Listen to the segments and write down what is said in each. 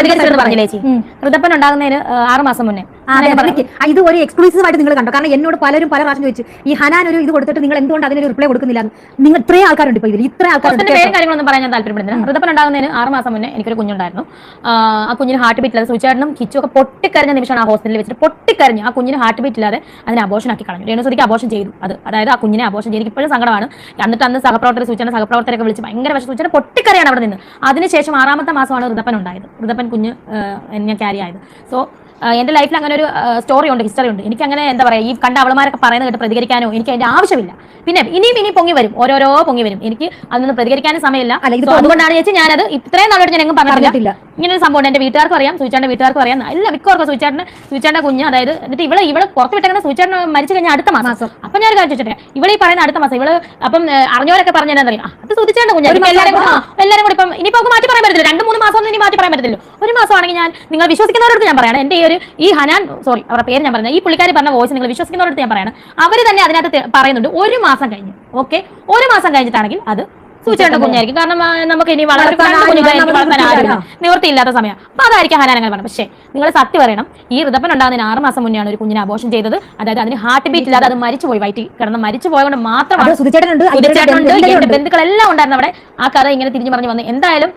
പ്രതികരിച്ചെന്ന് പറഞ്ഞില്ലേ ചേച്ചി? ഋതപ്പൻ ഉണ്ടാകുന്നതിന് ആറുമാസം മാസം മുന്നേ. ഇത് ഒരു എക്സ്ക്ലൂസീവ് ആയിട്ട് നിങ്ങൾ കണ്ടോ? കാരണം എന്നോട് പലരും പല പ്രാവശ്യം ചോദിച്ചു ഈ ഹനാൻ ഒരു ഇത് കൊടുത്തിട്ട് നിങ്ങൾ എന്തുകൊണ്ട് അതിനൊരു റിപ്ലൈ കൊടുക്കുന്നില്ല നിങ്ങൾ ഇത്രയും ആൾക്കാരുണ്ട് ഇപ്പൊ ഇതിൽ ഇത്ര ആൾക്കാരുണ്ട് പേരും കാര്യങ്ങളൊന്നും പറയാൻ ഞാൻ താല്പര്യപ്പെടുന്നില്ല. ഋതപ്പൻ ഉണ്ടാകുന്നതിന് ആറ് മാസം മുന്നേ എനിക്കൊരു കുഞ്ഞുണ്ടായിരുന്നു. ആ, കുഞ്ഞിന് ഹാർട്ട് ബീറ്റ് ഇല്ലാതെ സൂചാടനും കിച്ചൊക്കെ ഒക്കെ പൊട്ടിക്കരഞ്ഞ നിമിഷമാണ് ആ ഹോസ്പിറ്റലിൽ വെച്ചിട്ട് പൊട്ടിക്കരഞ്ഞു ആ കുഞ്ഞിന് ഹാർട്ട് ബീറ്റ് ഇല്ലാതെ അതിനെ അബോഷൻ ആക്കി കളഞ്ഞു. രേണുസുതിക്ക് അബോഷൻ ചെയ്തു. അത് അതായത് ആ കുഞ്ഞിനെ അബോഷൻ ചെയ്തു. ഇപ്പോഴും സങ്കടമാണ്. എന്നിട്ട് അന്ന് സഹപ്രവർത്തകർ സൂചന സഹപ്രവർത്തകരൊക്കെ വിളിച്ച് ഭയങ്കര വിഷം സൂചന പൊട്ടിക്കരയാണ് അവിടെ നിന്ന്. അതിനുശേഷം ആറാമത്തെ മാസമാണ് ഋതപ്പൻ ഉണ്ടായത്. ഋതപ്പൻ കുഞ്ഞ് എന്നെ ഞാൻ ക്യാരി ആയത്. സോ എന്റെ ലൈഫിൽ അങ്ങനെ ഒരു സ്റ്റോറി ഉണ്ട് ഹിസ്റ്ററി ഉണ്ട്. എനിക്ക് അങ്ങനെ എന്താ പറയുക ഈ കണ്ട അവളമാരൊക്കെ പറയുന്നത് കേട്ട് പ്രതികരിക്കാനോ എനിക്ക് അതിന്റെ ആവശ്യമില്ല. പിന്നെ ഇനിയും ഇനി പൊങ്ങി വരും ഓരോരോ പൊങ്ങി വരും. എനിക്ക് അതൊന്നും പ്രതികരിക്കാനും സമയമില്ല. അതുകൊണ്ടാണ് ചേച്ചി ഞാനത് ഇത്രയും നാളോട് ഞാൻ എങ്ങും പറഞ്ഞിട്ടില്ല. ഇങ്ങനെ ഒരു സംഭവം എന്റെ വീട്ടുകാർക്കും അറിയാം സൂചാന്റെ വീട്ടുകാർക്കും അറിയാം. എല്ലാ മിക്കവർക്കും സൂചാന്റെ സൂചാന്റെ കുഞ്ഞ് അതായത് എന്നിട്ട് ഇവൾ ഇവൾ പുറത്ത് വിട്ടങ്ങനെ സൂചാൻ മരിച്ചു കഴിഞ്ഞാൽ അടുത്ത മാസം. അപ്പൊ ഞാൻ കാര്യം ചോദിച്ചോട്ടെ ഇവൾ ഈ പറയുന്ന അടുത്ത മാസം ഇവൾ അപ്പം അറിഞ്ഞവരൊക്കെ പറഞ്ഞു എന്താ അത് സൂചിച്ചാണ്ട് കുഞ്ഞ് എല്ലാവരും കൂടി ഇപ്പം ഇനിയിപ്പോ മാറ്റി പറയാൻ പറ്റില്ല രണ്ട് മാസം ഒന്നും ഇനി മാറ്റി പറയാൻ പറ്റത്തില്ല ഒരു മാസമാണെങ്കിൽ ഞാൻ നിങ്ങൾ വിശ്വസിക്കുന്നവരോട് ഞാൻ പറയണം. എന്റെ ഈ ഒരു ഈ ഹനാൻ സോറി അവരുടെ പേര് ഞാൻ പറഞ്ഞത് ഈ പുള്ളിക്കാരി പറഞ്ഞ വോയിസ് നിങ്ങൾ വിശ്വസിക്കുന്നവരോട് ഞാൻ പറയണം. അവർ തന്നെ അതിനകത്ത് പറയുന്നുണ്ട് ഒരു മാസം കഴിഞ്ഞ്. ഓക്കെ ഒരു മാസം കഴിഞ്ഞിട്ടാണെങ്കിൽ അത് സൂചിയുടെ കുഞ്ഞായിരിക്കും. കാരണം നമുക്ക് ഇനി വളരെ വളർത്താൻ ആരും വളർത്താൻ നിവൃത്തിയില്ലാത്ത സമയം. അപ്പൊ അതായിരിക്കും ഹനാനങ്ങൾ പറഞ്ഞത്. പക്ഷേ നിങ്ങൾ സത്യം പറയണം. ഈ ഋതപ്പൻ ഉണ്ടാകുന്നതിന് ആറ് മാസം മുന്നെയാണ് ഒരു കുഞ്ഞിനെ ആഘോഷം ചെയ്തത്. അതായത് അതിന് ഹാർട്ട് ബീറ്റ് ഇല്ലാതെ അത് മരിച്ചു പോയി വയറ്റി കിടന്ന് മരിച്ചു പോയതുകൊണ്ട് മാത്രമാണ്. ബന്ധുക്കളെല്ലാം ഉണ്ടായിരുന്നു അവിടെ. ആ കഥ ഇങ്ങനെ തിരിഞ്ഞു പറഞ്ഞു വന്നു. എന്തായാലും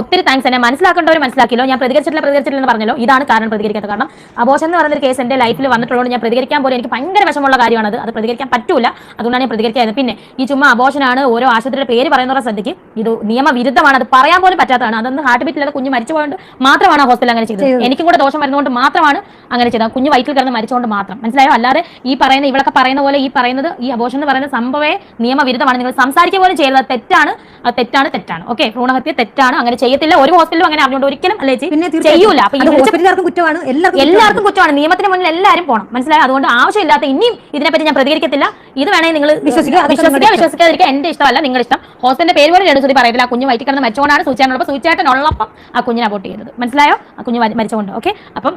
ഒത്തിരി താങ്ക്സ് എന്നെ മനസ്സിലാക്കേണ്ടവർ മനസ്സിലാക്കിയല്ലോ. ഞാൻ പ്രതികരിച്ചിട്ടില്ല പ്രതികരിച്ചിട്ടില്ല എന്ന് പറഞ്ഞല്ലോ. ഇതാണ് കാരണം പ്രതികരിക്കാത്ത കാരണം. ആഘോഷം എന്ന് പറയുന്ന ഒരു കേസ് എന്റെ ലൈഫിൽ വന്നിട്ടുള്ളതുകൊണ്ട് ഞാൻ പ്രതികരിക്കാൻ പോലും എനിക്ക് ഭയങ്കര വിഷമമുള്ള കാര്യമാണ് അത്. പ്രതികരിക്കാൻ പറ്റൂല. അതുകൊണ്ടാണ് ഞാൻ പ്രതികരിക്കാതെ പിന്നെ ഈ ചുമ്മാ ആഘോഷനാണ് ഓരോ ആശുപത്രിയുടെ പേര് പറയുന്നവരുടെ ശ്രദ്ധിക്ക് ഇത് നിയമവിരുദ്ധമാണ്. അത് പറയാൻ പോലും പറ്റാത്തതാണ്. അതൊന്ന് ഹാർട്ട് ബീറ്റ് ഇല്ലാതെ കുഞ്ഞ് മരിച്ചു പോയത് മാത്രമാണ് ഹോസ്പിറ്റൽ അങ്ങനെ ചെയ്തത്. എനിക്കും കൂടെ ദോഷം വരുന്നതുകൊണ്ട് മാത്രമാണ് അങ്ങനെ ചെയ്തത്. കുഞ്ഞ് വയറ്റിൽ കിടന്ന് മരിച്ചുകൊണ്ട് മാത്രം. മനസ്സിലായോ? അല്ലാതെ ഈ പറയുന്ന ഇവളൊക്കെ പറയുന്ന പോലെ ഈ പറയുന്നത് ഈ അബോഷൻ എന്ന് പറയുന്ന സംഭവമേ നിയമവിരുദ്ധമാണ്. നിങ്ങൾ സംസാരിക്കുക പോലും ചെയ്യുന്നത് തെറ്റാണ്. അത് തെറ്റാണ് തെറ്റാണ്. ഓക്കെ ഭ്രൂണഹത്യ തെറ്റാണ്. അങ്ങനെ ചെയ്യത്തില്ല. ഒരു ഹോസ്പിറ്റലും അങ്ങനെ അറിഞ്ഞുകൊണ്ട് ഒരിക്കലും അല്ലേ ചെയ്യൂല. കുറ്റമാണ്. എല്ലാവർക്കും കുറ്റമാണ്. നിയമത്തിന് മുന്നിൽ എല്ലാവരും പോകണം മനസ്സിലായോ? അതുകൊണ്ട് ആവശ്യമില്ലാത്ത ഇനിയും ഇതിനെപ്പറ്റി ഞാൻ പ്രതികരിക്കത്തില്ല. ഇത് വേണമെങ്കിൽ നിങ്ങൾ വിശ്വസിക്കുക, വിശ്വസിക്കാതിരിക്കുക. എന്റെ ഇഷ്ടമല്ല നിങ്ങൾ ഇഷ്ടം. ഹോസ്പിറ്റലിന്റെ പേര് പോലും സുതി പറയത്തില്ല. ആ കുഞ്ഞ് വയറ്റിൽ കിടന്ന് മരിച്ചുകൊണ്ടാണ് സൂചിച്ചായിട്ടുള്ളപ്പോൾ ഉള്ളപ്പം ആ കുഞ്ഞിനെ അബോട്ട് ചെയ്തത്. മനസ്സിലായോ? ആ കുഞ്ഞ് മരിച്ചോണ്ട്. മരിച്ചുകൊണ്ട് ഓക്കെ അപ്പം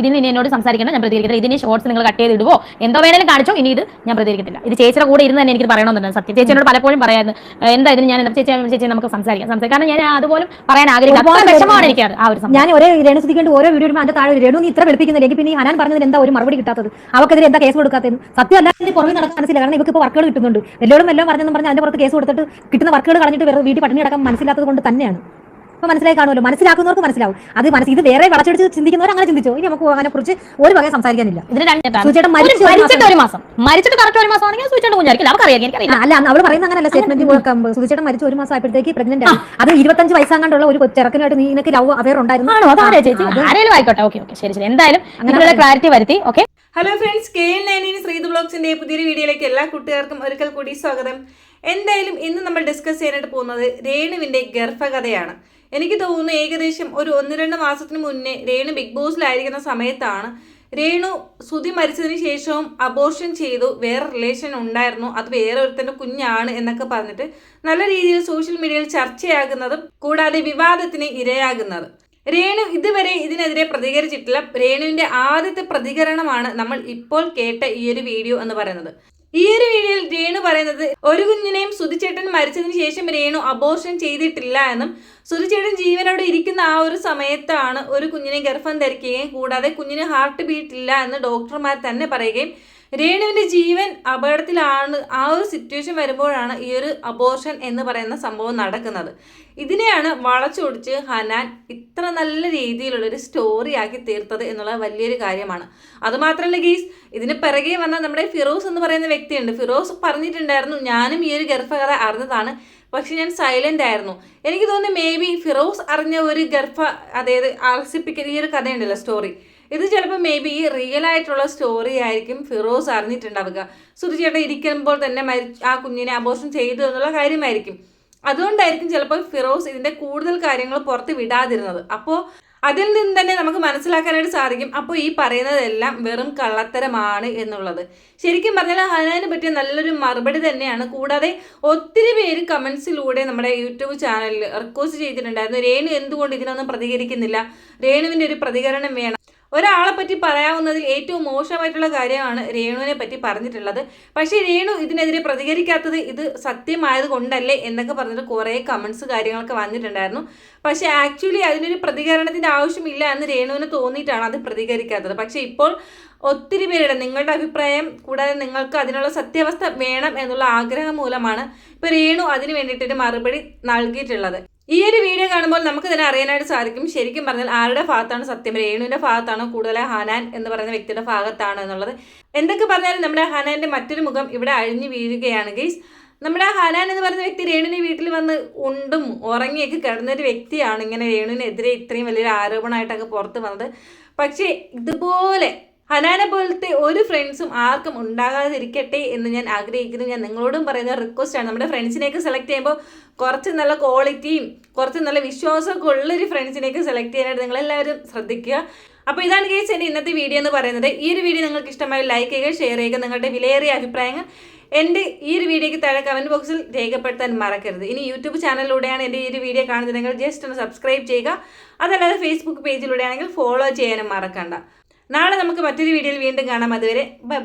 ഇതിന് ഇനി എന്നോട് സംസാരിക്കണം ഞാൻ പ്രതികരിക്കത്തില്ല. ഇതിന് ഷോർട്സ് നിങ്ങൾ കട്ട് ചെയ്ത് ഇടുവോ? എന്തോ വേണേലും കാണിച്ചോ? ഇനി ഇത് ഞാൻ പ്രതികരിക്കത്തില്ല. ഇത് ചേച്ചിയുടെ കൂടെ ഇരുന്ന് തന്നെ എനിക്ക് പറയണമെന്നുണ്ട്. സത്യം. ചേച്ചിയോട് പലപ്പോഴും പറയായിരുന്നു. എന്താ ഇതിന് ഞാൻ ചേച്ചി ചേച്ചി നമുക്ക് സംസാരിക്കാം. സംസാരിക്കാം. കാരണം ഞാൻ അതുപോലും പറയാൻ ആഗ്രഹിക്കാം എനിക്ക് ആ ഒരു ഞാൻ ഒരേ രേണു ശ്രദ്ധിക്കേണ്ട ഓരോ വീഡിയോ അതിന്റെ താഴെ രേണു നീ ഇത്ര വെളുപ്പിക്കുന്നില്ലെങ്കിൽ പിന്നെ ഞാൻ ഹനാൻ പറഞ്ഞതിന് എന്താ ഒരു മറുപടി കിട്ടാത്തത്? അവർക്കെതിരെ എന്താ കേസ് കൊടുക്കാത്തത് സത്യം അല്ലാതെ പുറമെ നടക്കാൻ മനസ്സില്ല കാരണം ഇവർക്ക് ഇപ്പോൾ വർക്കുകൾ കിട്ടുന്നുണ്ട്. എല്ലാവരും എല്ലാം പറഞ്ഞെന്ന് പറഞ്ഞ് അതിന്റെ പുറത്ത് കേസ് കൊടുത്തിട്ട് കിട്ടുന്ന വർക്കുകൾ കളഞ്ഞിട്ട് വേറെ വീട്ടിൽ പട്ടിണി അടക്കം മനസ്സിലാത്തത് കൊണ്ട് തന്നെയാണ്. അപ്പോൾ മനസ്സിലായി കാണുമല്ലോ. മനസ്സിലാക്കുന്നവർക്ക് മനസ്സിലാവും. അത് മനസ്സിൽ ഇത് വേറെ വളച്ചെടുത്ത് ചിന്തിക്കുന്നവർ അങ്ങനെ ചിന്തിച്ചു? ഇനി നമുക്ക് അതിനെ കുറിച്ച് ഒരു വകയും സംസാരിക്കാനില്ല. ഒരു മരിച്ചിട്ട് ഒരു മാസം. മരിച്ചിട്ട് കറക്റ്റ് ഒരു മാസം ആണെങ്കിൽ അവർക്ക് അല്ല അവൾ പറയുന്ന അങ്ങനല്ല. സ്റ്റേറ്റ്മെന്റ് സുധിച്ചേട്ടൻ മരിച്ച ഒരു മാസം ആയപ്പോഴത്തേക്ക് പ്രഗ്നന്റ് ആണ്. അത് ഇരുപത്തഞ്ച് വയസ്സാണ്ടുള്ള ഒരു ചെറുക്കനായിട്ട് നിനക്ക് ലവ് അവയർ ഉണ്ടായിരുന്നു. ആണോ? ചേച്ചി? ആരെങ്കിലും ആയിക്കോട്ടെ. Okay okay. ശരി ശരി. എന്തായാലും ക്ലാരിറ്റി വരുത്തി. Okay. Hello friends K N നയനിന് Sreeth ബ്ലോഗ്സിന്റെ പുതിയൊരു വീഡിയോയിലേക്ക് എല്ലാ കുട്ടികൾക്കും ഒരിക്കൽ കൂടി സ്വാഗതം. എന്തായാലും ഇന്ന് നമ്മൾ ഡിസ്കസ് ചെയ്യാനായിട്ട് പോകുന്നത് രേണുവിന്റെ ഗർഭകഥയാണ്. എനിക്ക് തോന്നുന്നു ഏകദേശം ഒരു ഒന്ന് രണ്ട് മാസത്തിന് മുന്നേ രേണു ബിഗ് ബോസിലായിരിക്കുന്ന സമയത്താണ് രേണു സുതി മരിച്ചതിന് ശേഷവും അബോർഷൻ ചെയ്തു വേറെ റിലേഷൻ ഉണ്ടായിരുന്നു അത് വേറെ ഒരുത്തന്റെ കുഞ്ഞാണ് എന്നൊക്കെ പറഞ്ഞിട്ട് നല്ല രീതിയിൽ സോഷ്യൽ മീഡിയയിൽ ചർച്ചയാകുന്നതും കൂടാതെ വിവാദത്തിന് ഇരയാകുന്നതും. രേണു ഇതുവരെ ഇതിനെതിരെ പ്രതികരിച്ചിട്ടില്ല. രേണുവിന്റെ ആദ്യത്തെ പ്രതികരണമാണ് നമ്മൾ ഇപ്പോൾ കേട്ട ഈ ഒരു വീഡിയോ എന്ന് പറയുന്നത്. ഈ ഒരു വീഡിയോയിൽ രേണു പറയുന്നത് ഒരു കുഞ്ഞിനെയും സുധിച്ചേട്ടൻ മരിച്ചതിന് ശേഷം രേണു അബോർഷൻ ചെയ്തിട്ടില്ല എന്നും സുധിച്ചേട്ടൻ ജീവനോട് ഇരിക്കുന്ന ആ ഒരു സമയത്താണ് ഒരു കുഞ്ഞിനെ ഗർഭം ധരിക്കുകയും കൂടാതെ കുഞ്ഞിന് ഹാർട്ട് ബീറ്റ് ഇല്ല എന്ന് ഡോക്ടർമാർ തന്നെ പറയുകയും രേണുവിന്റെ ജീവൻ അപകടത്തിലാണ് ആ ഒരു സിറ്റുവേഷൻ വരുമ്പോഴാണ് ഈ ഒരു അബോർഷൻ എന്ന് പറയുന്ന സംഭവം നടക്കുന്നത്. ഇതിനെയാണ് വളച്ചൊടിച്ച് ഹനാൻ ഇത്ര നല്ല രീതിയിലുള്ളൊരു സ്റ്റോറി ആക്കി തീർത്തത് എന്നുള്ള വലിയൊരു കാര്യമാണ്. അതുമാത്രമല്ല ഗീസ് ഇതിന് പിറകെ വന്ന നമ്മുടെ ഫിറോസ് എന്ന് പറയുന്ന വ്യക്തിയുണ്ട്. ഫിറോസ് പറഞ്ഞിട്ടുണ്ടായിരുന്നു ഞാനും ഈ ഒരു ഗർഭകഥ അറിഞ്ഞതാണ് പക്ഷെ ഞാൻ സൈലന്റ് ആയിരുന്നു. എനിക്ക് തോന്നുന്നു മേ ബി ഫിറോസ് അറിഞ്ഞ ഒരു ഗർഭ അതായത് ആൾസിപ്പിക്കൽ ഈ ഒരു കഥയുണ്ടല്ലോ സ്റ്റോറി ഇത് ചിലപ്പോൾ മേ ബി റിയൽ ആയിട്ടുള്ള സ്റ്റോറി ആയിരിക്കും ഫിറോസ് അറിഞ്ഞിട്ടുണ്ടാവുക. സുരുചിയുടെ ഇരിക്കുമ്പോൾ തന്നെ മരി ആ കുഞ്ഞിനെ അബോർഷൻ ചെയ്തു എന്നുള്ള കാര്യമായിരിക്കും. അതുകൊണ്ടായിരിക്കും ചിലപ്പോൾ ഫിറോസ് ഇതിന്റെ കൂടുതൽ കാര്യങ്ങൾ പുറത്ത് വിടാതിരുന്നത്. അപ്പോൾ അതിൽ നിന്ന് തന്നെ നമുക്ക് മനസ്സിലാക്കാനായിട്ട് സാധിക്കും. അപ്പോൾ ഈ പറയുന്നതെല്ലാം വെറും കള്ളത്തരമാണ് എന്നുള്ളത്. ശരിക്കും പറഞ്ഞാൽ ഹനാന് പറ്റിയ നല്ലൊരു മറുപടി തന്നെയാണ്. കൂടാതെ ഒത്തിരി പേര് കമൻസിലൂടെ നമ്മുടെ യൂട്യൂബ് ചാനലിൽ റിക്വസ്റ്റ് ചെയ്തിട്ടുണ്ടായിരുന്നു. രേണു എന്തുകൊണ്ട് ഇതിനൊന്നും പ്രതികരിക്കുന്നില്ല? രേണുവിന്റെ ഒരു പ്രതികരണം വേണം. ഒരാളെ പറ്റി പറയാവുന്നതിൽ ഏറ്റവും മോശമായിട്ടുള്ള കാര്യമാണ് രേണുവിനെ പറ്റി പറഞ്ഞിട്ടുള്ളത്. പക്ഷേ രേണു ഇതിനെതിരെ പ്രതികരിക്കാത്തത് ഇത് സത്യമായത് കൊണ്ടല്ലേ എന്നൊക്കെ പറഞ്ഞിട്ട് കുറേ കമൻസ് കാര്യങ്ങളൊക്കെ വന്നിട്ടുണ്ടായിരുന്നു. പക്ഷേ ആക്ച്വലി അതിനൊരു പ്രതികരണത്തിന്റെ ആവശ്യമില്ല എന്ന് രേണുവിന് തോന്നിയിട്ടാണ് അത് പ്രതികരിക്കാത്തത്. പക്ഷേ ഇപ്പോൾ ഒത്തിരി പേരുടെ നിങ്ങളുടെ അഭിപ്രായം കൂടാതെ നിങ്ങൾക്ക് അതിനുള്ള സത്യാവസ്ഥ വേണം എന്നുള്ള ആഗ്രഹം മൂലമാണ് ഇപ്പോൾ രേണു അതിന് വേണ്ടിയിട്ടൊരു മറുപടി നൽകിയിട്ടുള്ളത്. ഈ ഒരു വീഡിയോ കാണുമ്പോൾ നമുക്ക് തന്നെ അറിയാനായിട്ട് സാധിക്കും. ശരിക്കും പറഞ്ഞാൽ ആരുടെ ഭാഗത്താണ് സത്യം? രേണുവിന്റെ ഭാഗത്താണോ? കൂടുതൽ ഹനാൻ എന്ന് പറയുന്ന വ്യക്തിയുടെ ഭാഗത്താണോ എന്നുള്ളത്. എന്തൊക്കെ പറഞ്ഞാലും നമ്മുടെ ഹനാന്റെ മറ്റൊരു മുഖം ഇവിടെ അഴിഞ്ഞു വീഴുകയാണ് ഗെയ്സ് നമ്മുടെ ഹനാൻ എന്ന് പറയുന്ന വ്യക്തി രേണുവിന്റെ വീട്ടിൽ വന്ന് ഉണ്ടും ഉറങ്ങിയൊക്കെ കിടന്നൊരു വ്യക്തിയാണ് ഇങ്ങനെ രേണുവിനെതിരെ ഇത്രയും വലിയൊരു ആരോപണമായിട്ടൊക്കെ പുറത്ത് വന്നത്. പക്ഷേ ഇതുപോലെ ഹനാനെ പോലത്തെ ഒരു ഫ്രണ്ട്സും ആർക്കും ഉണ്ടാകാതിരിക്കട്ടെ എന്ന് ഞാൻ ആഗ്രഹിക്കുന്നു. ഞാൻ നിങ്ങളോടും പറയുന്ന റിക്വസ്റ്റ് ആണ്. നമ്മുടെ ഫ്രണ്ട്സിനെയൊക്കെ സെലക്ട് ചെയ്യുമ്പോൾ കുറച്ച് നല്ല ക്വാളിറ്റിയും കുറച്ച് നല്ല വിശ്വാസമൊക്കെ ഉള്ളൊരു ഫ്രണ്ട്സിനെയൊക്കെ സെലക്ട് ചെയ്യാനായിട്ട് നിങ്ങളെല്ലാവരും ശ്രദ്ധിക്കുക. അപ്പോൾ ഇതാണ് കേസ് എന്റെ ഇന്നത്തെ വീഡിയോ എന്ന് പറയുന്നത്. ഈ ഒരു വീഡിയോ നിങ്ങൾക്ക് ഇഷ്ടമായി ലൈക്ക് ചെയ്യുക ഷെയർ ചെയ്യുക നിങ്ങളുടെ വിലയേറിയ അഭിപ്രായങ്ങൾ എന്റെ ഈ ഒരു വീഡിയോയ്ക്ക് താഴെ കമന്റ് ബോക്സിൽ രേഖപ്പെടുത്താൻ മറക്കരുത്. ഇനി യൂട്യൂബ് ചാനലിലൂടെയാണ് എന്റെ ഈ ഒരു വീഡിയോ കാണുന്നതെങ്കിൽ ജസ്റ്റ് ഒന്ന് സബ്സ്ക്രൈബ് ചെയ്യുക. അതല്ലാതെ ഫേസ്ബുക്ക് പേജിലൂടെയാണെങ്കിൽ ഫോളോ ചെയ്യാനും മറക്കണ്ട. നാളെ നമുക്ക് മറ്റൊരു വീഡിയോയിൽ വീണ്ടും കാണാം. അതുവരെ ബൈ